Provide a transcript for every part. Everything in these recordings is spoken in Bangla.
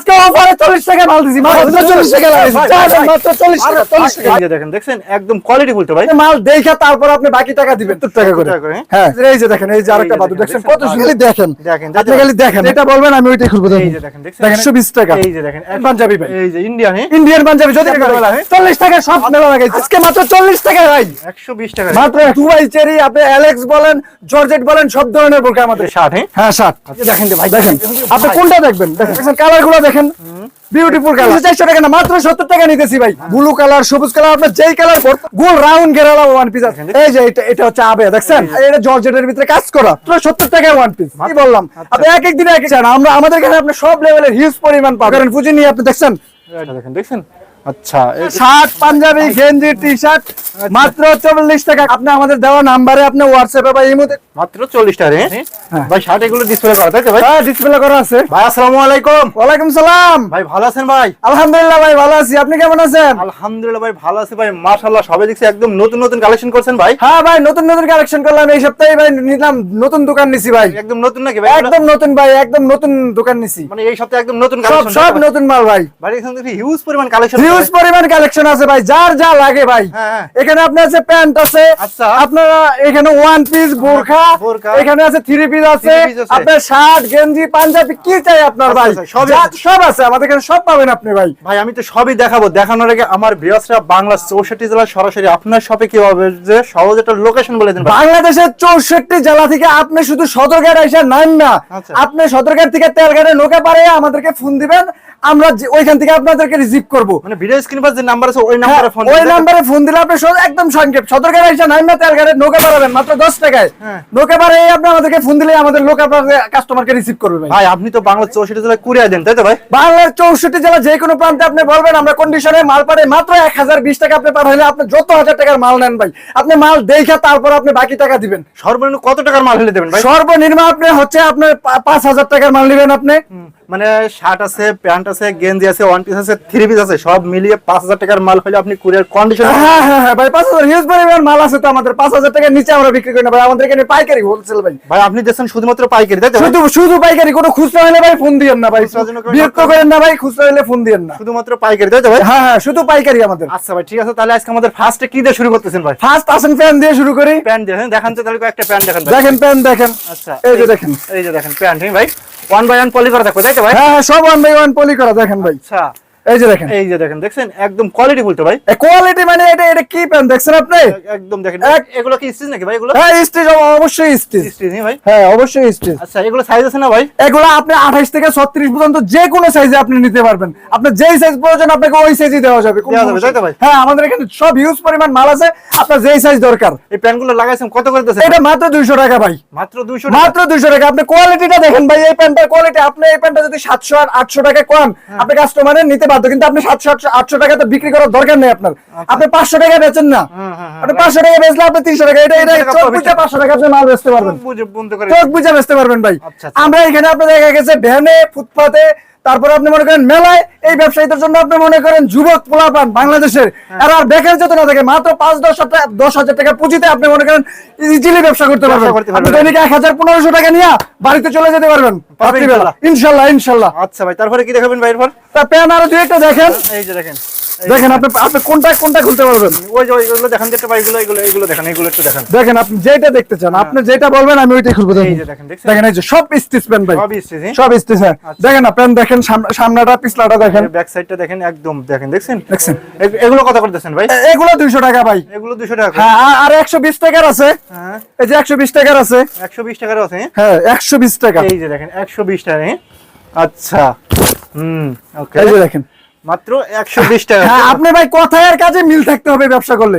আজকে অফারে 40 টাকা মাল দিছি মাত্র 40 টাকা লাগাইছি। মাত্র 40 টাকা 40 টাকা। এই যে দেখেন দেখছেন? একদম কোয়ালিটি ভাই। মাল দেখা তারপর আপনি বাকি টাকা দিবেন 70 টাকা করে হ্যাঁ। এই যে দেখেন এই যে আরেকটা বাদু দেখেন? কত সুন্দর। দেখেন দেখেন, আপনি খালি দেখেন। এটা বলবেন আমি ওইটাই খুলবো এই যে দেখেন দেখেন 120 টাকা। এই যে দেখেন পাঞ্জাবি ভাই। এই যে ইন্ডিয়ান ইন্ডিয়ান পাঞ্জাবি যদি টাকা মেলা, হ্যাঁ? 40 টাকা সব মেলা লাগাইছে আজকে মাত্র 40 টাকা ভাই। 120 টাকা মাত্র দুবাই চেরি আপনি অ্যালেক্স বলেন জর্জেট বলেন সব ধরনের বোরকা আমাদের। শার্ট হ্যাঁ? হ্যাঁ ষাট দেখেন ভাই দেখেন আপনি কোনটা দেখবেন? দেখেন কালারগুলো দেখেন? বিউটিফুল কালার চারশো টাকা না মাত্র সত্তর টাকা নিতেছি ভাই। ব্লু কালার সবুজ কালার আপনার যেই কালার গোল রাউন্ড গেরালা ওয়ান পিস আছে। এই যে এটা এটা হচ্ছে আবে দেখছেন? এটা জর্জেটের ভিতরে কাজ করা। সত্তর টাকা ওয়ান পিস কি বললাম? আপনি এক এক দিনে এক আমরা আমাদের এখানে আপনি সব লেভেলের হিউজ পরিমাণ পাবেন। পুঁজি নিয়ে আপনি দেখছেন। দেখেন দেখছেন? আচ্ছা শার্ট পাঞ্জাবি গেঞ্জি টি শার্ট মাত্র চল্লিশ টাকা। আপনি আমাদের দেওয়া নাম্বারে আপনি হোয়াটসঅ্যাপে বা ইমোতে মাত্র 40 টাকা হ্যাঁ। হ্যাঁ। ভাই শার্ট এগুলো ডিসপ্লে করা তাই তো ভাই? হ্যাঁ ডিসপ্লে করা আছে। ভাই আসসালামু আলাইকুম। ওয়ালাইকুম সালাম। ভাই ভালো আছেন ভাই? আলহামদুলিল্লাহ ভাই ভালো আছি। আপনি কেমন আছেন? আলহামদুলিল্লাহ ভাই ভালো আছি ভাই। মাশাআল্লাহ সবাই দেখছি একদম নতুন নতুন কালেকশন করছেন ভাই। হ্যাঁ ভাই নতুন নতুন কালেকশন করলাম। এই সপ্তাহে ভাই নিলাম নতুন দোকান নিছি ভাই। একদম নতুন নাকি ভাই? একদম নতুন ভাই একদম নতুন দোকান নিছি। মানে এই সপ্তাহে একদম নতুন সব কালেকশন সব নতুন মাল ভাই। ভাই এখানে হিউজ পরিমাণ কালেকশন হিউজ পরিমাণ কালেকশন আছে ভাই যার যা লাগে ভাই হ্যাঁ, হ্যাঁ। এখানে আপনার আছে প্যান্ট আছে আচ্ছা। আপনারা এখানে ওয়ান পিস বোরখা। এখানে আছে থ্রি পিস আছে আছে। আপনার শার্ট গেঞ্জি পাঞ্জাবি কি চাই আপনার আচ্ছা, ভাই আচ্ছা, আছে। সব আছে আমাদের এখানে সব পাবেন আপনি ভাই ভাই আমি তো সবই দেখাবো দেখানোর আগে আমার বৃহস্পতি বাংলা চৌষট্টি জেলা সরাসরি আপনার শপে কি হবে যে সহজ একটা লোকেশন বলে দিন বাংলাদেশের চৌষট্টি জেলা থেকে আপনি শুধু সদরঘাট এসে নাইন না। আপনি সদরঘাট থেকে তেলঘাটে নৌকা পারে আমাদেরকে ফোন দিবেন আমরা ওইখান থেকে আপনাদেরকে রিসিভ করব। মানে ভিডিও স্ক্রিন পাশে যে নাম্বার আছে ওই নাম্বারে ফোন হ্যাঁ, ওই নাম্বারে ফোন দিলে আপনি একদম সংক্ষেপ। সদরঘাট এসে নাইন না তেলঘাটে নৌকা পারাবেন মাত্র দশ টাকায়। হ্যাঁ। নৌকা পারে আপনি আমাদেরকে ফোন দিলে আমাদের লোক আপনার কাস্টমারকে রিসিভ করবে ভাই। ভাই আপনি তো বাংলা চৌষট্টি জেলায় কুরিয়ার দেন তাই তো ভাই? বাংলার চৌষট্টি জেলা যে কোনো প্রান্তে আপনি বলবেন আমরা কন্ডিশনে মাল পারে মাত্র এক হাজার বিশ টাকা আপনি পাঠাইলে আপনি যত হাজার টাকার মাল নেন ভাই আপনি মাল দেখে তারপর আপনি বাকি টাকা দিবেন। সর্বনিম্ন কত টাকার মাল হলে দেবেন ভাই? সর্বনিম্ন আপনি হচ্ছে আপনার পা- পাঁচ হাজার টাকার মাল নেবেন আপনি। মানে শার্ট আছে প্যান্ট আছে গেঞ্জি আছে ওয়ান পিস আছে থ্রি পিস আছে সব মিলিয়ে পাঁচ হাজার টাকার মাল হলে আপনি কুরিয়ার কন্ডিশন হ্যাঁ হ্যাঁ হ্যাঁ ভাই পাঁচ হাজার হিউজ পরিমাণ মাল আছে তো আমাদের। পাঁচ হাজার টাকার নিচে আমরা বিক্রি করি না ভাই আমাদের এখানে পাইকারি হোলসেল ভাই। ভাই আপনি দিচ্ছেন শুধুমাত্র পাইকারি তাই তো? শুধু শুধু পাইকারি কোনো খুচরা হলে ভাই ফোন দিয়েন না ভাই। বিরক্ত করেন না ভাই খুচরা হলে ফোন দিয়েন না। শুধুমাত্র পাইকারি তাই তো ভাই? হ্যাঁ হ্যাঁ শুধু পাইকারি আমাদের। আচ্ছা ভাই ঠিক আছে তাহলে আজকে আমাদের ফার্স্টে কি দিয়ে শুরু করতেছেন ভাই? ফার্স্ট আসেন প্যান দিয়ে শুরু করি। প্যান্ট দিয়ে হ্যাঁ, দেখান তো তাহলে একটা প্যান্ট দেখান দেখেন প্যান দেখেন। আচ্ছা এই যে দেখেন। এই যে দেখেন প্যান্ট হ্যাঁ ভাই? ওয়ান বাই ওয়ান পলি করা থাকবে তাই তো ভাই? হ্যাঁ হ্যাঁ সব ওয়ান বাই ওয়ান পলি করা দেখেন ভাই। আচ্ছা। এই যে দেখেন। এই যে দেখেন দেখছেন? একদম কোয়ালিটি ফুলটা ভাই। কোয়ালিটি মানে এটা এটা কি প্যান দেখছেন আপনি? একদম দেখেন। এগুলো কি স্টিচ নাকি ভাই এগুলো? হ্যাঁ স্টিচ অবশ্যই স্টিচ স্টিচ ভাই। হ্যাঁ অবশ্যই স্টিচ আচ্ছা এগুলো সাইজ আছে না ভাই? এগুলো আপনি আঠাইশ থেকে ছত্রিশ পর্যন্ত যে কোনো সাইজে আপনি নিতে পারবেন। আপনার যেই সাইজ প্রয়োজন আপনাকে ওই সাইজই দেওয়া যাবে। দেওয়া যাবে, তাই তো ভাই? হ্যাঁ আমাদের এখানে সব হিউজ পরিমাণ মাল আছে। আপনার যেই সাইজ দরকার। এই প্যান্টগুলো লাগাইছেন কত করে এটা মাত্র দুইশো টাকা ভাই। মাত্র 200 মাত্র দুইশো টাকা। আপনি কোয়ালিটিটা দেখেন ভাই এই প্যান্টের কোয়ালিটি আপনি এই প্যান্টটা যদি সাতশো আর আটশো টাকা কম। আপনি কাস্টমারের নিতে বাধ্য কিন্তু আপনি সাতশো আটশো আটশো টাকা তো বিক্রি করার দরকার নেই আপনার। আপনি পাঁচশো টাকা বেচেন না। আপনি পাঁচশো টাকা বেচলে আপনি তিনশো টাকা এটা এটা চোখ বুঝে পাঁচশো টাকা আপনি মাল বেচতে পারবেন। চোখ বুঝে বেচতে পারবেন। ভাই। আচ্ছা, আচ্ছা। আমরা এখানে আপনার দেখা গেছে ভ্যানে ফুটপাতে তারপরে আপনি মনে করেন মেলায় এই ব্যবসায়ীদের জন্য আপনি মনে করেন যুবক পোলাপান বাংলাদেশের। হ্যাঁ। এরা আর বেকার যত না থাকে মাত্র পাঁচ দশ হাজার দশ হাজার টাকা পুঁজিতে আপনি মনে করেন ইজিলি ব্যবসা করতে পারবেন। আপনি দৈনিক এক হাজার পনেরোশো টাকা নিয়ে বাড়িতে চলে যেতে পারবেন। রাত্রিবেলা। ইনশাল্লাহ। ইনশাল্লাহ আচ্ছা ভাই তারপরে কি দেখাবেন ভাই এরপর তা প্যান আরও দু একটা দেখেন। এই যে দেখেন। দেখেন আপনি আপনি কোনটা কোনটা খুলতে পারবেন? ওই যে ওইগুলো দেখান যেটা এগুলো এগুলো এগুলো দেখেন এগুলো একটু দেখান। দেখেন আপনি যেটা দেখতে চান আপনি যেটা বলবেন আমি ওইটাই খুলবো দেখেন। দেখেন এই যে সব স্টিচ প্যান ভাই। সবই স্টিচ হ্যাঁ সব স্টিচ হ্যাঁ। দেখেন না প্যান দেখেন সাম- সামনাটা পিছলাটা দেখেন। ব্যাক সাইডটা দেখেন একদম দেখেন দেখছেন? দেখছেন। এগুলো কত করে দিচ্ছেন ভাই? এগুলো দুইশো টাকা ভাই। এগুলো 200 টাকা হ্যাঁ আর একশো বিশ টাকার আছে। হ্যাঁ। এই যে একশো বিশ টাকার আছে। 120 টাকার আছে? হ্যাঁ? হ্যাঁ একশো বিশ টাকা। এই যে দেখেন 120 টাকা হ্যাঁ? আচ্ছা। হুম ওকে। এই যে দেখেন। মাত্র 120 টাকা। হ্যাঁ আপনি ভাই কথায় আর কাজে মিল থাকতে হবে ব্যবসা করলে।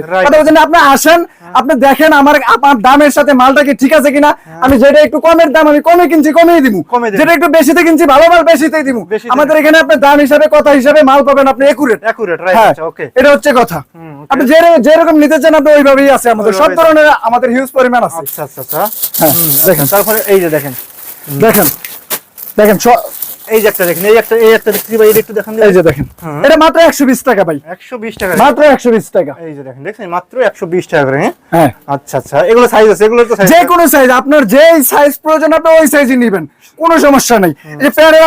আপনি আসেন আপনি দেখেন আমার আমার দামের সাথে মালটা কি ঠিক আছে কিনা। আমি যেটা একটু কমের দাম আমি কমে কিনছি কমেই দিব যেটা একটু বেশিতে কিনছি ভালো মাল বেশিতেই দিব আমাদের এখানে আপনি দাম হিসাবে কথা হিসাবে মাল পাবেন আপনি একুরেট রাইট হ্যাঁ আচ্ছা ওকে এটা হচ্ছে কথা। আপনি যে যেরকম নিতে চান আপনি ওইভাবেই আছে আমাদের। সব ধরনের আমাদের হিউজ পরিমাণ আছে। আচ্ছা আচ্ছা আচ্ছা। হ্যাঁ দেখেন। তারপরে এই যে দেখেন। দেখেন। দেখেন এই যে একটা দেখেন এই একটা এই একটা দেখছি ভাই? একটু দেখান এই যে দেখেন। এটা মাত্র একশো বিশ টাকা ভাই। একশো বিশ টাকা। মাত্র একশো বিশ টাকা। এই যে দেখেন দেখছেন? মাত্র একশো বিশ টাকা করে হ্যাঁ? হ্যাঁ। আচ্ছা আচ্ছা। এগুলো সাইজ আছে এগুলো তো সাইজ যে কোনো সাইজ আপনার যেই সাইজ প্রয়োজন আপনি ওই সাইজই নেবেন। কোনো সমস্যা নেই।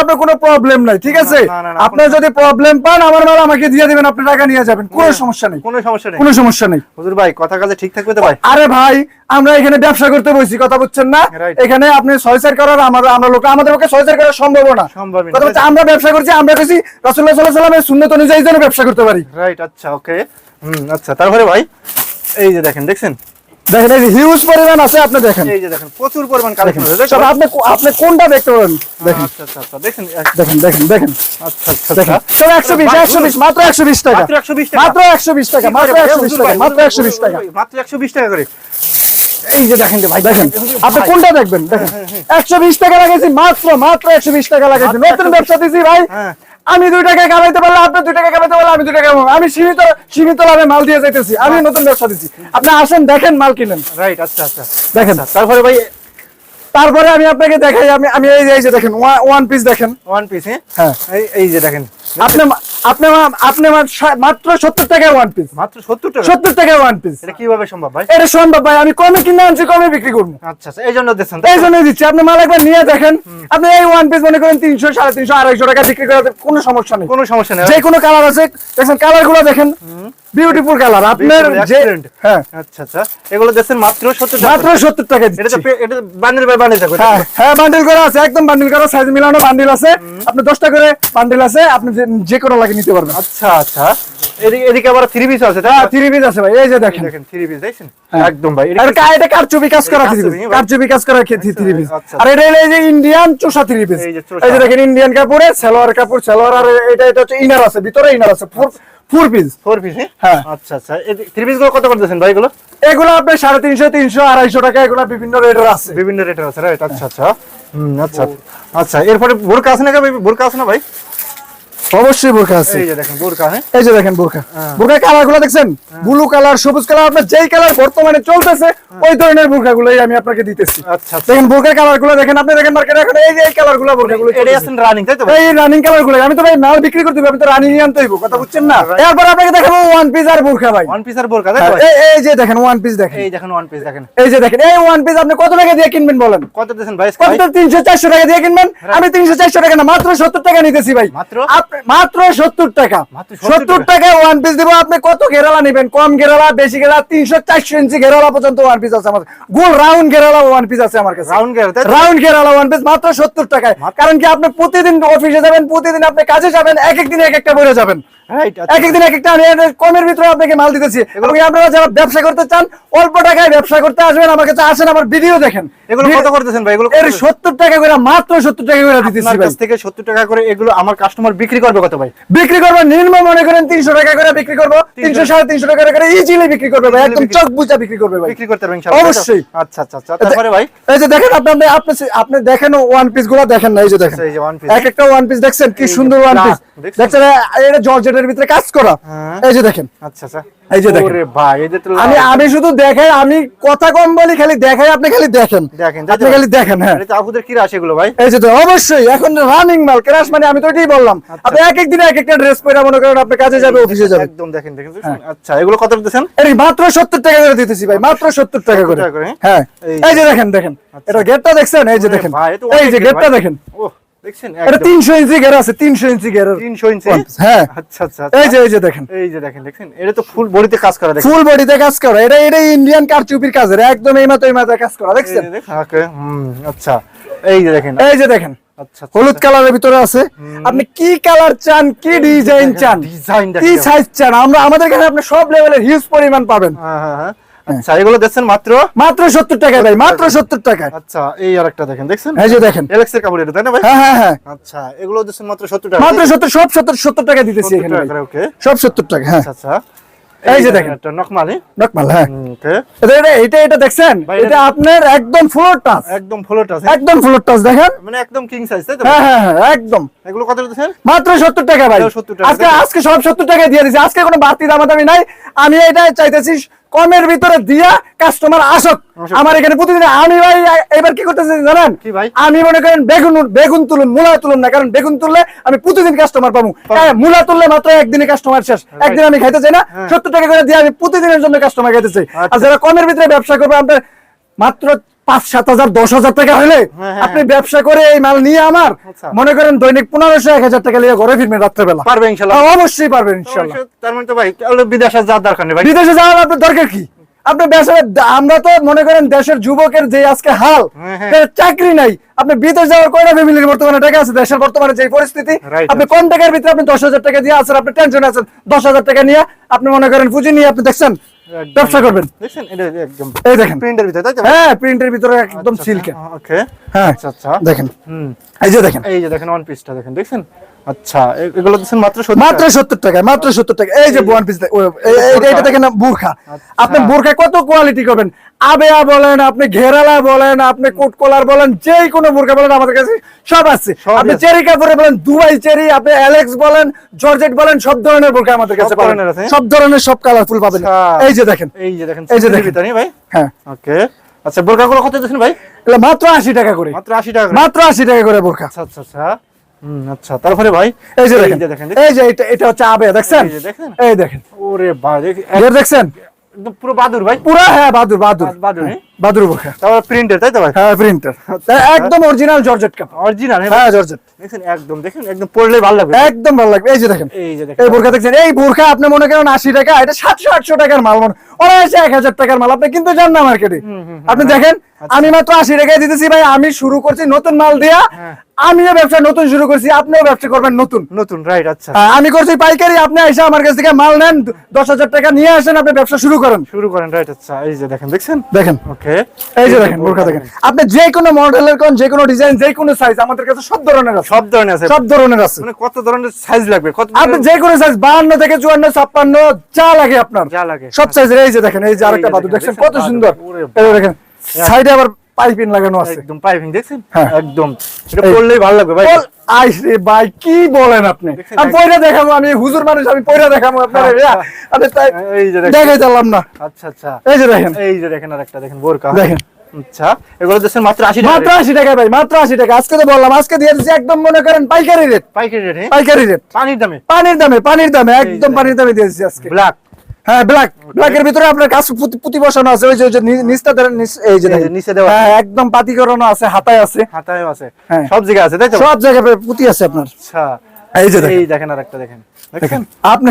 আপনার কোনো প্রবলেম নাই ঠিক আছে? আপনার যদি প্রবলেম পান আমার মাল আমাকে দিয়ে দিবেন আপনি টাকা নিয়ে যাবেন। কোনো সমস্যা নেই। কোনো সমস্যা নেই। কোনো সমস্যা নেই। হুজুর ভাই কথা কাজে ঠিক থাকবে তো ভাই? আরে ভাই আমরা এখানে ব্যবসা করতে বসি কথা বুঝছেন না? এখানে আপনি ছয় চার করার আমার আমরা লোক আমাদের পক্ষে করা সম্ভব না। সম্ভবই না। কথা আমরা ব্যবসা করছি আমরা কেছি রাসূলুল্লাহ সাল্লাল্লাহু আলাইহি ওয়াসাল্লামের সুন্নাত অনুযায়ী যেন ব্যবসা করতে পারি। রাইট আচ্ছা ওকে হুম আচ্ছা তারপরে ভাই এই যে দেখেন দেখছেন? দেখেন এই হিউজ পরিমাণ আছে আপনি দেখেন। এই যে দেখেন প্রচুর পরিমাণ কালেকশন আছে তবে আপনি আপনি কোনটা দেখতে পারেন? দেখেন। আচ্ছা আচ্ছা আচ্ছা দেখেন দেখেন দেখেন দেখেন। আচ্ছা আচ্ছা দেখেন। আচ্ছা। তবে একশো বিশ একশো বিশ মাত্র একশো বিশ টাকা। মাত্র 120 টাকা? মাত্র একশো বিশ টাকা মাত্র একশো বিশ টাকা মাত্র একশো বিশ টাকা। মাত্র একশো বিশ টাকা করে। এই যে দেখেন ভাই দেখেন আপনি কোনটা দেখবেন? দেখেন একশো বিশ টাকা লাগাইছি মাত্র মাত্র একশো বিশ টাকা লাগাইছি। নতুন ব্যবসা দিছি ভাই। হ্যাঁ। আমি দুই টাকা কামাইতে পারলে আপনি দুই টাকা কামাইতে পারলে আমি দুই টাকা কামাবো। আমি সীমিত সীমিত লাভে মাল দিয়ে যাইতেছি। আমি নতুন ব্যবসা দিচ্ছি আপনি আসেন দেখেন মাল কিনেন। রাইট আচ্ছা আচ্ছা। দেখেন। তারপরে ভাই তারপরে আমি আপনাকে দেখাই আমি আমি এই যে দেখেন ওয়ান পিস দেখেন। ওয়ান পিস হ্যাঁ? হ্যাঁ। এই এই যে দেখেন। আপনি আপনি আপনি মাত্র সত্তর টাকায় ওয়ান পিস মাত্র টাকা? ওয়ান পিস এটা কীভাবে সম্ভব ভাই? এটা সম্ভব ভাই আমি কমে কিনে আনছি কমে বিক্রি করব। আচ্ছা আচ্ছা এই জন্য দিচ্ছেন এই জন্য দিচ্ছি। আপনি মাল একবার নিয়ে দেখেন। আপনি এই ওয়ান পিস মনে করেন তিনশো সাড়ে তিনশো আড়াইশো টাকা বিক্রি করাতে কোনো সমস্যা নেই। কোনো সমস্যা নেই যে কোনো কালার আছে। দেখেন কালারগুলো দেখেন। বিউটিফুল কালার আপনার যে হ্যাঁ। আচ্ছা আচ্ছা। এগুলো মাত্র সত্তর টাকা। মাত্র সত্তর টাকা এটা এটা বান্ডেল বাই বান্ডেল থাকবে। হ্যাঁ হ্যাঁ বান্ডিল করা আছে একদম বান্ডিল করা সাইজ মিলানো বান্ডিল আছে। আপনি দশটা করে বান্ডিল আছে আপনি যে- কোনো লাগে নিতে পারবেন। আচ্ছা আচ্ছা। এদিকে এদিকে আবার থ্রি পিস আছে হ্যাঁ? থ্রি পিস আছে ভাই এই যে দেখেন। দেখেন থ্রি পিস দেখছেন? হ্যাঁ। একদম ভাই আর কা- এটা কারচুপি কাজ করা থ্রি কারচুপি, পিস কারচুপি কাজ করা থ্রি পিস আচ্ছা। আর এটা এই যে ইন্ডিয়ান চোষা থ্রি পিস। এই যে দেখেন ইন্ডিয়ান কাপড়ে সালোয়ার কাপড় সালোয়ার আর এটা এটা হচ্ছে ইনার আছে ভিতরে ইনার আছে ফোর পিস ফোর পিস হ্যাঁ। আচ্ছা আচ্ছা। থ্রি পিসগুলো কত করতেছেন ভাই এগুলো? এগুলো আপনার সাড়ে তিনশো তিনশো আড়াইশো টাকা এগুলো বিভিন্ন রেটের আছে। বিভিন্ন রেটের আছে রাইট আচ্ছা আচ্ছা। হুম আচ্ছা। আচ্ছা এরপরে বোরকা আছে না বোরকা আছে না ভাই? অবশ্যই বোরখা আছে। এই যে দেখেন বোরকা হ্যাঁ? এই যে দেখেন বোরখা। বোরখা কালারগুলো দেখছেন? ব্লু কালার সবুজ কালার আপনার যেই কালার বর্তমানে চলতেছে ওই ধরনের বোরখা গুলোই আমি আপনাকে দিতেছি। আচ্ছা আচ্ছা। দেখেন বোরখার কালারগুলো দেখেন আপনি দেখেন মার্কেটে এখন এই যে এই কালারগুলো বোরখা গুলো এটাই আছেন রানিং তাই তো এই রানিং কালারগুলো আমি তো ভাই মাল বিক্রি করতে আমি তো রানিং আনতে হইব কথা বুঝছেন না. এরপর আপনাকে দেখাবো ওয়ান পিস আর বোরখা ভাই। ওয়ান পিস আর বোরকা তাই তো এই- এই যে দেখেন ওয়ান পিস দেখেন। এই দেখেন ওয়ান পিস দেখেন। এই যে দেখেন এই ওয়ান পিস আপনি কত টাকা দিয়ে কিনবেন বলেন? কত দিচ্ছেন ভাই? কত তিনশো চারশো টাকা দিয়ে কিনবেন? আমি তিনশো চারশো টাকা না মাত্র সত্তর টাকা নিতেছি ভাই। মাত্র? মাত্র সত্তর টাকা। সত্তর টাকায় ওয়ান পিস দিব আপনি কত ঘেরালা নেবেন? কম ঘেরালা বেশি ঘেরালা তিনশো চারশো ইঞ্চি ঘেরালা পর্যন্ত ওয়ান পিস আছে আমার। গোল রাউন্ড ঘেরালা ওয়ান পিস আছে আমার কাছে। রাউন্ড ঘেরালা ওয়ান পিস মাত্র সত্তর টাকায়। কারণ কি আপনি প্রতিদিন অফিসে যাবেন প্রতিদিন আপনি কাজে যাবেন এক এক দিন এক একটা বইরে যাবেন এক এক এক একটা কমের ভিতরে আপনাকে মাল দিতেছি। এবং আপনারা যারা ব্যবসা করতে চান অল্প টাকায় ব্যবসা করতে আসবেন আমার কাছে আসেন আমার ভিডিও দেখেন। এগুলো কত করে দিচ্ছেন ভাই? এগুলো কত এর করে? সত্তর টাকা করে মাত্র সত্তর টাকা করে দিতেছি ভাই। থেকে সত্তর টাকা করে এগুলো আমার কাস্টমার বিক্রি করবে কত ভাই? বিক্রি করব নিম্ন মনে করেন তিনশো টাকা করে বিক্রি করব। তিনশো সাড়ে তিনশো টাকা করে ইজিলি বিক্রি করবে ভাই একদম চোখ বুঝা বিক্রি করবে ভাই। বিক্রি করতে পারবেন? অবশ্যই। আচ্ছা আচ্ছা আচ্ছা। তারপরে ভাই? এই যে দেখেন আপনি আপনি আপনি দেখেন ওয়ান পিসগুলো দেখেন না এই যে দেখেন। আচ্ছা। এক একটা ওয়ান পিস দেখছেন কি সুন্দর ওয়ান পিস দেখছেন? এটা জর্জেটের ভিতরে কাজ করা। হ্যাঁ। এই যে দেখেন। আচ্ছা আচ্ছা। এই যে দেখেন। আমি আমি শুধু দেখাই আমি কথা কম বলি খালি দেখাই আপনি খালি দেখেন। আপনি খালি দেখেন হ্যাঁ। আপুদের কি রাশি এগুলো ভাই? এই যে অবশ্যই এখন রানিং মাল ক্রাশ মানে আমি তো এটাই বললাম। আচ্ছা। এক এক দিনে এক একটা ড্রেস পরে মনে করেন আপনি কাজে যাবে অফিসে যাবে। একদম দেখেন দেখেন। আচ্ছা এগুলো কত দিতেছেন? এই মাত্র সত্তর টাকা করে দিতেছি ভাই মাত্র 70 টাকা করে, হ্যাঁ? এই এই যে দেখেন দেখেন। আচ্ছা। এটা গেটটা দেখছেন? এই যে দেখেন। ভাই, এ তো এই যে গেটটা দেখেন। ও দেখছেন? এটা একদম। তিনশো ইঞ্চি আছে তিনশো ইঞ্চি ঘের 300 ইঞ্চি হ্যাঁ। আচ্ছা আচ্ছা আচ্ছা। এই যে এই যে দেখেন। এই যে দেখেন দেখছেন? এটা তো ফুল বডিতে কাজ করা দেখেন। ফুল বডিতে কাজ করা। এটা এটা ইন্ডিয়ান কারচুপির কাজের একদম এই মাত্র এই মাত্র কাজ করা দেখছেন? আচ্ছা। এই যে দেখেন। এই যে দেখেন। হলুদ কালারের ভিতরে আছে। আপনি কি কালার চান কি ডিজাইন চান ডিজাইন কি সাইজ চান আমরা আমাদের কাছে আপনি সব লেভেলের হিউজ পরিমাণ পাবেন। আচ্ছা এগুলো দেখছেন মাত্র? মাত্র সত্তর টাকা ভাই মাত্র সত্তর টাকা। আচ্ছা এই আরেকটা দেখেন দেখছেন? এই যে দেখেন। এলেক্সের কাপড় এটা তাই না ভাই? হ্যাঁ হ্যাঁ হ্যাঁ। আচ্ছা এগুলো দিচ্ছেন মাত্র টাকা। সব সত্তর টাকা দিতেছি এখানে ওকে সব সত্তর টাকা হ্যাঁ। আচ্ছা আচ্ছা। এই যে দেখেন। একটা নকমালি নকমাল হ্যাঁ। এটা এটা- এটা এটা দেখছেন? এটা আপনার একদম ফ্লোর টাচ একদম আছে একদম ফ্লোর টাচ দেখেন? মানে একদম কিং সাইজ তাই তো? হ্যাঁ হ্যাঁ হ্যাঁ একদম। এগুলো কত দিচ্ছেন মাত্র টাকা ভাই। এটাও 70 টাকা, আজকে আজকে সব টাকা দিয়ে আজকে কোনো বাড়তি দামাদামি নাই। আমি এটা চাইতেছি কমের ভিতরে দিয়া কাস্টমার আসক। আমার এখানে প্রতিদিন আমি ভাই এবার কি করতেছি জানেন কি ভাই? আমি মনে করেন বেগুন বেগুন তুলুন মূলা তুলুন না কারণ বেগুন তুললে আমি প্রতিদিন কাস্টমার পাবো হ্যাঁ, মূলা তুললে মাত্র একদিনে কাস্টমার শেষ একদিন আমি খাইতে চাই না হ্যাঁ। সত্তর টাকা করে দিয়ে আমি প্রতিদিনের জন্য কাস্টমার খাইতে চাই আর আচ্ছা। যারা কমের ভিতরে ব্যবসা করবে আপনার মাত্র পাঁচ সাত হাজার দশ হাজার টাকা হলে হ্যাঁ, হ্যাঁ, আপনি ব্যবসা করে এই মাল নিয়ে আমার আচ্ছা। মনে করেন দৈনিক পনেরোশো এক হাজার টাকা নিয়ে ঘরে ফিরবেন রাত্রেবেলা। পারবে ইনশাল্লাহ। হ্যাঁ, অবশ্যই পারবেন ইনশাল্লাহ। তার মানে তো ভাই বিদেশে যাওয়ার দরকার নেই বিদেশে যাওয়ার আপনার দরকার কি? আপনি দেশের আমরা তো মনে করেন দেশের যুবকের যে আজকে হাল চাকরি নাই। আপনি বিদেশ যাওয়ার কয়টা ফ্যামিলির বর্তমানে টাকা আছে? দেশের বর্তমানে যে পরিস্থিতি আপনি কম টাকার ভিতরে আপনি দশ হাজার টাকা দিয়ে আছেন আপনি টেনশন আছেন দশ হাজার টাকা নিয়ে আপনি মনে করেন পুঁজি নিয়ে আপনি দেখছেন। ব্যবসা করবেন? দেখছেন? এটা একদম এই দেখেন। প্রিন্টের ভিতরে তাই হ্যাঁ প্রিন্টের ভিতরে একদম সিল্কে ওকে হ্যাঁ আচ্ছা আচ্ছা। দেখেন। হুম। এই যে দেখেন। এই যে দেখেন ওয়ান পিসটা দেখেন দেখছেন? আচ্ছা এগুলো মাত্র সত্তর মাত্র টাকা মাত্র সত্তর টাকা। এই যে ওয়ান পিস দেখেন আচ্ছা। আপনি বোরখা কত কোয়ালিটি করবেন? আবেয়া বলেন আপনি ঘেরালা বলেন আপনি কোটকলার বলেন যে কোনো বুরখা বলেন আমাদের কাছে সব আছে। আপনি চেরি কাপড়ে বলেন দুবাই চেরি আপনি অ্যালেক্স বলেন জর্জেট বলেন সব ধরনের বুরখা আমাদের কাছে সব পাবেন। ধরনের সব ধরনের সব কালারফুল পাবেন। আচ্ছা। এই যে দেখেন। এই যে দেখেন এই যে দেখেন। ভাই? হ্যাঁ। ওকে। আচ্ছা বোরকাগুলো কত দিচ্ছেন ভাই? এগুলো মাত্র আশি টাকা করে। মাত্র আশি টাকা মাত্র আশি টাকা করে বোরখা। আচ্ছা আচ্ছা আচ্ছা। হুম আচ্ছা। তারপরে ভাই? এই যে দেখেন। দেখেন এই যে এটা এটা হচ্ছে আবেয়া দেখছেন? এই যে দেখেন। এই দেখেন। ওরে ভাই দেখ- এর দেখছেন? একদম পুরো বাদুর ভাই পুরো হ্যাঁ বাদুর বাদুর বাদুর হ্যাঁ? বাদুর বোরখা তারপর প্রিন্টের তাই তো ভাই? হ্যাঁ প্রিন্টার একদম অরিজিনাল জর্জেট কাপড়। অরিজিনাল হ্যাঁ জর্জেট দেখেন একদম দেখেন একদম পরলে ভালো লাগবে। একদম ভালো লাগবে। এই যে দেখেন এই যে দেখেন। এই বোরখা দেখছেন এই বোরখা আপনি মনে করেন আশি টাকা এটা সাতশো আটশো টাকার মাল মনে অনায়াসে এক হাজার টাকার মাল। আপনি কিন্তু যান না মার্কেটে আপনি দেখেন আমি মাত্র আশি টাকায় দিতেছি ভাই আমি শুরু করছি নতুন মাল দিয়া। হ্যাঁ। আমিও ব্যবসা নতুন শুরু করছি আপনিও ব্যবসা করবেন নতুন। নতুন রাইট আচ্ছা। হ্যাঁ, আমি করছি পাইকারি আপনি এসে আমার কাছ থেকে মাল নেন দশ হাজার টাকা নিয়ে আসেন আপনি ব্যবসা শুরু করেন। শুরু করেন রাইট আচ্ছা। এই যে দেখেন দেখছেন? দেখেন। ওকে এই যে দেখেন বোরখা দেখেন। আপনি যে কোনো মডেলের কোন যে কোনো ডিজাইন যে কোনো সাইজ আমাদের কাছে সব ধরনের আছে। সব ধরনের আছে। সব ধরনের আছে। মানে কত ধরনের সাইজ লাগবে? কত আপনি যে কোনো সাইজ বাহান্ন থেকে চুয়ান্ন ছাপ্পান্ন যা লাগে আপনার। যা লাগে। সব সাইজের এই যে দেখেন এই যে আরেকটা যে দেখেন, দেখছেন দেখছেন? কত সুন্দর। এই দেখেন সাইডে আবার পাইপিং লাগানো আছে। একদম পাইপিং দেখছেন? হ্যাঁ। একদম। এটা ভালো লাগবে ভাই। বল, রে ভাই কি বলেন আপনি? আমি এক- পয়রা দেখাবো আমি হুজুর মানুষ আমি পয়রা দেখাবো আপনার আপনি তাই এই যে দেখেন। দিলাম না। আচ্ছা আচ্ছা। এই যে দেখেন। এই যে দেখেন আরেকটা দেখেন বোরকা। দেখেন। আচ্ছা এগুলো দিচ্ছেন মাত্র আশি মাত্র টাকা আশি টাকা ভাই মাত্র আশি টাকা। আজকে তো বললাম আজকে দিয়ে দিচ্ছি একদম মনে করেন পাইকারি রেট। পাইকারি রেট পাইকারি রেট। পানির দামে। পানির দামে পানির দামে একদম পানির দামে দিয়ে আজকে। ব্ল্যাক। হ্যাঁ ব্ল্যাক। ব্ল্যাকের ভিতরে আপনার কাজ পুঁতি- পুঁতি বসানো আছে ওই যে নিচটা এই যে। নিচে দেওয়া হ্যাঁ একদম পাতি করানো আছে হাতায় আছে। হাতায়ও আছে। হ্যাঁ। সব জায়গায় আছে তাই তো? সব জায়গায় পুঁতি আছে আপনার। আচ্ছা। এই যে এই দেখেন। আরেকটা দেখেন। দেখেন। আপনি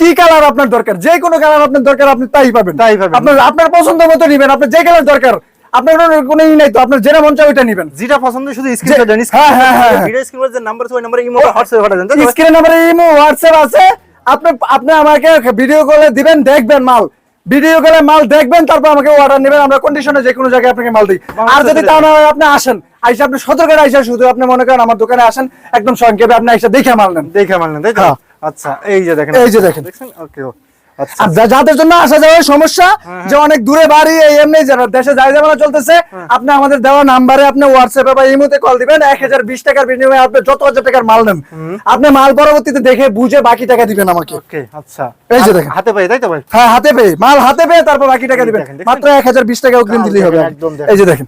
কি কালার আপনার দরকার? যে কোনো কালার আপনার দরকার আপনি তাই পাবেন। তাই পাবেন। আপনার আপনার পছন্দ মতো নিবেন আপনি যে কালার দরকার আপনার কোনো কোনো ই নাই তো আপনার যেটা মন চায় ওইটা নিবেন। যেটা পছন্দ শুধু স্ক্রিনশট দেন। হ্যাঁ, হ্যাঁ, হ্যাঁ। ভিডিও স্ক্রিনের যে নাম্বার আছে ওই নম্বরে ইমো বা পাঠাবেন স্ক্রিন নাম্বারে ইমো হোয়াটসঅ্যাপ আছে। আপনি আপনি আমাকে ভিডিও কলে দিবেন দেখবেন মাল। ভিডিও কলে মাল দেখবেন তারপর আমাকে অর্ডার নেবেন। আমরা কন্ডিশনে যে কোনো জায়গায় আপনাকে মাল দিই। আর যদি তা না হয় আপনি আসেন। আইসা আপনি সতর্ক আইসা শুধু আপনি মনে করেন আমার দোকানে আসেন একদম সংক্ষেপে আপনি আইসা দেখে মাল নেন দেখে তাই তো হ্যাঁ। আচ্ছা এই যে দেখেন এই যে দেখেন। ওকে আর যাদের জন্য আসা যাওয়ার সমস্যা যে অনেক দূরে বাড়ি এই এমনি যারা দেশে যাই যাবে চলতেছে আপনি আমাদের দেওয়া নাম্বারে আপনি হোয়াটসঅ্যাপে বা ইমোতে কল দিবেন এক হাজার বিশ টাকার বিনিময়ে আপনি যত হাজার টাকার মাল নেন। আপনি মাল পরবর্তীতে দেখে বুঝে বাকি টাকা দিবেন আমাকে। আচ্ছা। এই যে দেখেন। হাতে পাই তাই তো ভাই? হ্যাঁ হাতে পেয়ে। মাল হাতে পেয়ে তারপর বাকি টাকা দিবেন। মাত্র এক হাজার বিশ টাকা অগ্রিম দিলেই হবে এই যে দেখেন।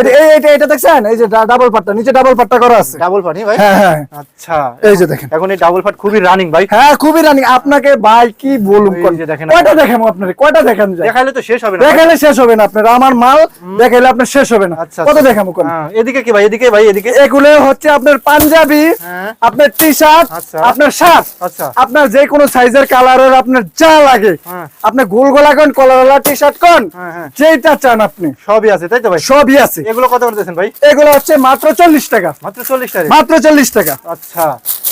এটা- এই- এটা দেখছেন? এই যে ডাবল পাট্টা নিচে ডাবল পাট্টা করা আছে। ডাবল পানি ভাই? হ্যাঁ হ্যাঁ। আচ্ছা। এই যে দেখেন। এখন এই ডাবল পাট খুবই রানিং ভাই। হ্যাঁ খুবই রানি আপনাকে ভাই কি বলুন এই দেখেন কয়টা দেখাবো আপনার? কয়টা দেখান যায়? দেখাইলে তো শেষ হবে না। দেখাইলে শেষ হবে না আপনার। আমার মাল দেখাইলে আপনার শেষ হবে না। আচ্ছা কত আচ্ছা। দেখাবো কোন? হ্যাঁ, এদিকে কি ভাই? এদিকে ভাই এদিকে। এগুলো হচ্ছে আপনার পাঞ্জাবি হ্যাঁ। আপনার টি শার্ট আচ্ছা। আপনার শার্ট আপনার যে কোনো সাইজের কালারের আপনার যা লাগে। হ্যাঁ। আপনি গোল গোলা কোন কলারওয়ালা টি শার্ট কোন। যেটা চান আপনি। সবই আছে তাই তো ভাই? সবই আছে। এগুলো কত করে ভাই? এগুলো হচ্ছে মাত্র চল্লিশ টাকা। মাত্র চল্লিশ টাকা। মাত্র চল্লিশ টাকা। আচ্ছা।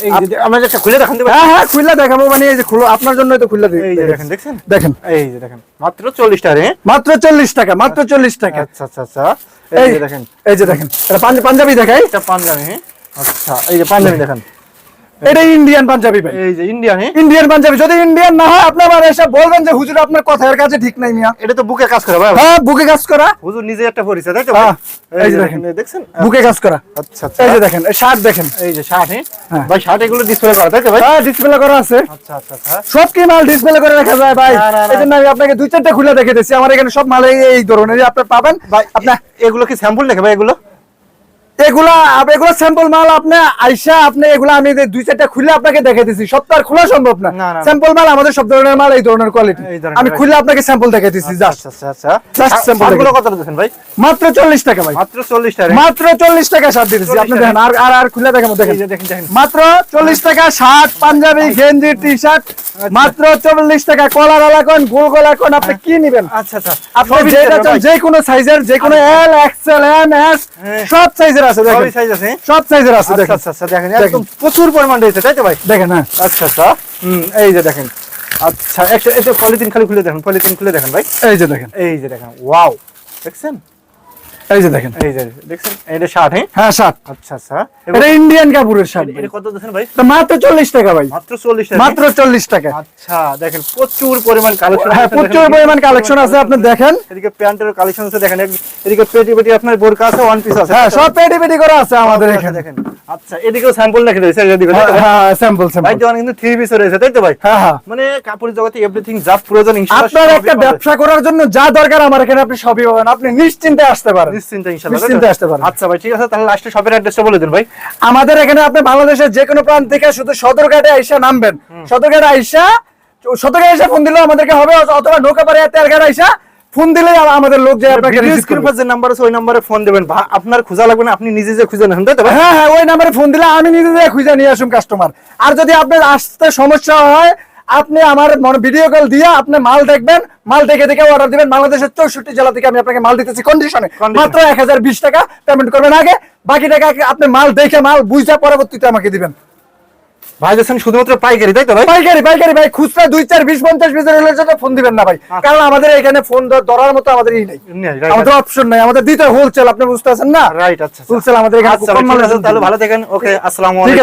এই যে একটা খুলে দেখান হ্যাঁ হযাঁ দেখাবো মানে এই যে খুলো আপনার জন্য তো খুললে এই যে দেখেন দেখছেন? দেখেন। এই যে দেখেন মাত্র চল্লিশ টাকা হ্যাঁ? মাত্র চল্লিশ টাকা মাত্র চল্লিশ টাকা আচ্ছা আচ্ছা আচ্ছা এই এই যে দেখেন। এই যে দেখেন এটা পাঞ্জাবি দেখাই। এটা পাঞ্জাবি হ্যাঁ? আচ্ছা এই যে পাঞ্জাবি দেখেন। এটা ইন্ডিয়ান পাঞ্জাবি ভাই। এই যে ইন্ডিয়ান ইন্ডিয়ান পাঞ্জাবি যদি ইন্ডিয়ান না হয় আপনি আবার এসে বলবেন যে হুজুর আপনার কথার কাছে ঠিক নাই মিয়া। এটা তো বুকে কাজ করে ভাই। হ্যাঁ বুকে কাজ করা। হুজুর নিজে একটা পরিচয় তাই তো? হ্যাঁ, এই যে দেখেন। দেখছেন? বুকে কাজ করা। আচ্ছা আচ্ছা। এই যে দেখেন এই শার্ট দেখেন। এই যে শার্ট হ্যাঁ? হ্যাঁ। ভাই শার্ট এগুলো ডিসপ্লে করা তাই তো ভাই? হ্যাঁ ডিসপ্লে করা আছে। আচ্ছা আচ্ছা আচ্ছা। সব কি মাল ডিসপ্লে করে রাখা যায় ভাই। এই জন্য আমি আপনাকে দুই চারটা খুলে দেখে দিচ্ছি আমার এখানে সব মাল এই- ধরনের আপনি পাবেন। ভাই আপনার এগুলো কি স্যাম্পল লেখা ভাই এগুলো? এগুলা আপ- স্যাম্পল মাল আপনি আইসা আপনি এগুলো আমি যে দুই চারটা খুলে আপনাকে দেখে দিছি। সব খোলা সম্ভব না। না, না, না। স্যাম্পল মাল আমাদের সব ধরনের মাল এই ধরনের কোয়ালিটি আমি খুলে আপনাকে স্যাম্পল দেখে দিছি জাস্ট আচ্ছা আচ্ছা আচ্ছা। Just sample কত দিচ্ছেন ভাই? মাত্র চল্লিশ টাকা ভাই। মাত্র চল্লিশ টাকা। মাত্র চল্লিশ টাকা শার্ট দিতেছি। 40 আপনি দেখেন আর আর আর খুলে দেখেন দেখেন। এই যে দেখেন দেখেন। মাত্র চল্লিশ টাকা শার্ট পাঞ্জাবি গেঞ্জি টি শার্ট মাত্র চল্লিশ টাকা কলার আলাকন গোল গলা কোন আপনি কি নিবেন? আচ্ছা আচ্ছা। আপনি যেটা চান যে কোনো সাইজের যে কোনো এল এক্সেল এম এস হ্যাঁ। সব সাইজের আছে দেখেন। সাইজ আছে সব সাইজের আছে আচ্ছা দেখেন। আচ্ছা আচ্ছা দেখেন দেখেন। একদম প্রচুর পরিমাণ রয়েছে তাই তো ভাই? দেখেন হ্যাঁ। আচ্ছা আচ্ছা। হুম এই যে দেখেন। আচ্ছা একটা একটা পলিথিন খালি খুলে দেখেন পলিথিন খুলে দেখেন ভাই। এই যে দেখেন। এই যে দেখেন ওয়াও। দেখছেন? এই যে দেখেন। এই যে দেখছেন? এটা শার্ট হ্যাঁ? হ্যাঁ শার্ট আচ্ছা আচ্ছা। এটা ইন্ডিয়ান কাপড়ের শার্ট এটা কত ভাই? মাত্র চল্লিশ টাকা ভাই। মাত্র চল্লিশ টাকা। মাত্র চল্লিশ টাকা। আচ্ছা দেখেন প্রচুর পরিমাণ কালেকশন হ্যাঁ প্রচুর পরিমাণ কালেকশন আছে আপনি দেখেন। এদিকে প্যান্টের কালেকশন আছে দেখেন এদিকে পেটি পেটি আপনার বোরকা আছে ওয়ান পিস আছে। হ্যাঁ সব পেটি পেটি করা আছে আমাদের আচ্ছা, এখানে। দেখেন। আচ্ছা এদিকেও স্যাম্পল এদিকে হ্যাঁ? হ্যাঁ স্যাম্পল ভাই স্যাম্পল কিন্তু থ্রি পিস রয়েছে তাই তো ভাই? হ্যাঁ হ্যাঁ। মানে কাপড়ের জগতে এভরিথিং যা প্রয়োজন আপনার একটা ব্যবসা করার জন্য যা দরকার আমার এখানে আপনি সবই পাবেন। আপনি নিশ্চিন্তে আসতে পারেন। নিশ্চিন্তে ইনশাআল্লাহ নিশ্চিন্তে আসতে পারেন। আচ্ছা ভাই ঠিক আছে তাহলে লাস্টে শপের অ্যাড্রেসটা বলে দিন ভাই। আমাদের এখানে আপনি বাংলাদেশের যে কোনো প্রান্ত থেকে শুধু সদরঘাটে আইসা নামবেন। সদরঘাটে আইসা সদরঘাটে আইসা ফোন দিলেও আমাদেরকে হবে অথবা তেরঘাটে আইসা ফোন দিলেই আমাদের লোক যে আপনাকে যে নাম্বার আছে ওই নম্বরে ফোন দেবেন। আপনার খোঁজা লাগবে না আপনি নিজে যে খুঁজে নেন তাই তো হ্যাঁ হ্যাঁ ওই নাম্বারে ফোন দিলে আমি নিজে দিয়ে খুঁজে নিয়ে আসুন কাস্টমার আর যদি আপনার আসতে সমস্যা হয় আপনি আমার ভিডিও কল দিয়ে আপনি মাল দেখবেন মাল দেখে দেখে অর্ডার দিবেন। বাংলাদেশের চৌষট্টি জেলা থেকে আমি আপনাকে মাল দিতেছি কন্ডিশনে মাত্র এক হাজার বিশ টাকা পেমেন্ট করবেন আগে। বাকি টাকা আপনি মাল দেখে মাল বুঝে পরবর্তীতে আমাকে দিবেন। ভাই দেখছেন শুধুমাত্র পাইকারি তাই তো ভাই? পাইকারি পাইকারি ভাই খুচরা দুই চার বিশ পঞ্চাশ হলে ফোন দিবেন না ভাই। কারণ আমাদের এখানে ফোন ধরার মতো আমাদের ই নেই। আমাদের অপশন নাই। আমাদের দিতে হোলসেল আপনি বুঝতে পারছেন না? রাইট আচ্ছা হোলসেল আমাদের এখানে আচ্ছা তাহলে ভালো থাকেন। ওকে আসসালামু ঠিক